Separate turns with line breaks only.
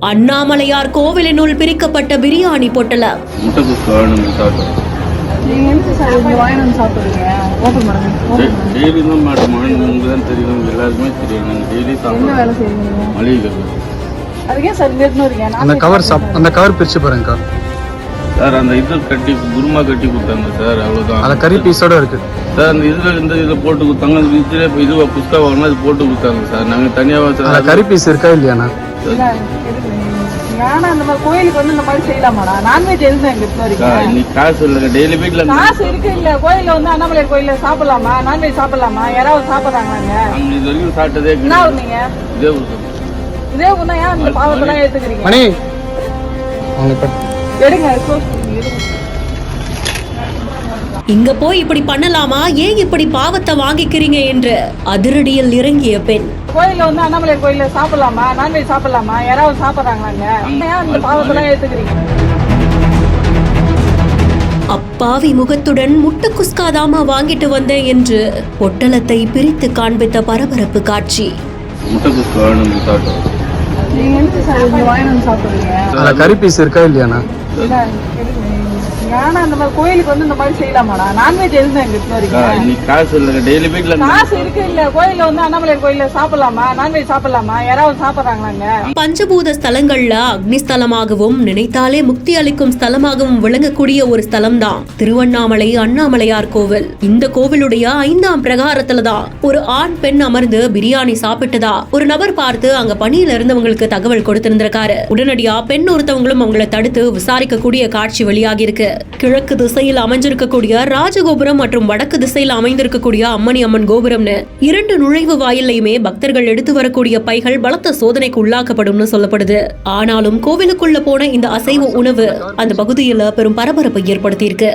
அண்ணாமலையார் கோவிலினுள் பிரிக்கப்பட்ட பிரியாணி
வரீங்க
அந்த கவர் சாப் அந்த கவர் பிரிச்சு பாருங்கக்கா.
சார் அந்த இது கட்டி குருமா கட்டி கொடுத்தாங்க சார் அவ்வளோதான்
அந்த கறி பீஸோட இருக்கு.
சார் அந்த இதில் இந்த இதில் போட்டு கொடுத்தாங்க. அந்த இதில் இப்போ இது புஸ்கா வாங்கினா அது போட்டு கொடுத்தாங்க சார். நாங்கள் தனியாக
அந்த
சார்
கறி பீஸ் இருக்கா இல்லையாண்ணா?
ஏன்னா இந்த மாதிரி கோயிலுக்கு வந்து இந்த மாதிரி செய்யலாமாடா? நான்வெஜ்
சார் இன்னைக்கு காசு டெய்லி
இருக்கு இல்ல. கோயில்ல வந்து அண்ணாமலை கோயில்ல சாப்பிடலாமா? நான்வெஜ் சாப்பிடலாமா? யாராவது சாப்பிடுறாங்களாங்க
நாங்கள் இது வரைக்கும் சாப்பிட்டதே
என்ன நீங்க
இதே.
இதே ஊர்னா ஏன் இந்த பாவத்தெல்லாம் ஏத்துக்கிறீங்க?
மணி.
எடுங்க.
இங்க போய் இப்படி பண்ணலாமா? ஏன் இப்படி பாவத்தை வாங்கிக்கிறீங்க என்று அதிரடியில் இறங்கிய பெண்.
கோயில்ல வந்து அண்ணாமலை கோயில்ல சாப்பிடலாமா? நான்வெஜ் சாப்பிடலாமா? யாராவது சாப்பிடுறாங்களாங்க? பாவத்தெல்லாம் ஏத்துக்கிறீங்க.
அப்பாவி முகத்துடன் முட்டை குஸ்காதாமா வாங்கிட்டு வந்தேன் என்று பொட்டலத்தை பிரித்து காண்பித்த பரபரப்பு காட்சி.
கறி பீஸ் இருக்கா இல்லையாண்ணா?
ஏன்னா இந்த மாதிரி கோயிலுக்கு வந்து இந்த மாதிரி செய்யலாமாடா? நான்வெஜ் எடுத்துன்னு வரீங்க
சார் இன்னைக்கு காசு டெய்லி
இருக்கு இல்ல. கோயில்ல வந்து அண்ணாமலை கோயில்ல சாப்பிடலாமா? நான்வெஜ் சாப்பிடலாமா? யாராவது சாப்பிடுறாங்களாங்க?
பஞ்சபூத ஸ்தலங்கள்ல அக்னி ஸ்தலமாகவும் நினைத்தாலே முக்தி அளிக்கும் ஸ்தலமாகவும் விளங்கக்கூடிய ஒரு ஸ்தலம் தான் திருவண்ணாமலை அண்ணாமலையார் கோவில். இந்த கோவிலுடைய ஐந்தாம் பிரகாரத்துல தான் ஒரு ஆண் பெண் அமர்ந்து பிரியாணி சாப்பிட்டதா? ஒரு நபர் பார்த்து அங்க பணியில இருந்தவங்களுக்கு தகவல் கொடுத்திருந்திருக்காரு. உடனடியா பெண் ஒருத்தவங்களும் அவங்கள தடுத்து விசாரிக்கக்கூடிய காட்சி வெளியாகி இருக்கு கிழக்கு திசையில் அமைஞ்சிருக்கக்கூடிய ராஜகோபுரம் மற்றும் வடக்கு திசையில் அமைந்திருக்கக்கூடிய அம்மணி அம்மன் கோபுரம்னு இரண்டு நுழைவு வாயிலையுமே பக்தர்கள் எடுத்து வரக்கூடிய பைகள் பலத்த சோதனைக்கு உள்ளாக்கப்படும்னு சொல்லப்படுது. ஆனாலும் கோவிலுக்குள்ள போன இந்த அசைவ உணவு அந்த பகுதியில பெரும் பரபரப்பை ஏற்படுத்தியிருக்கு.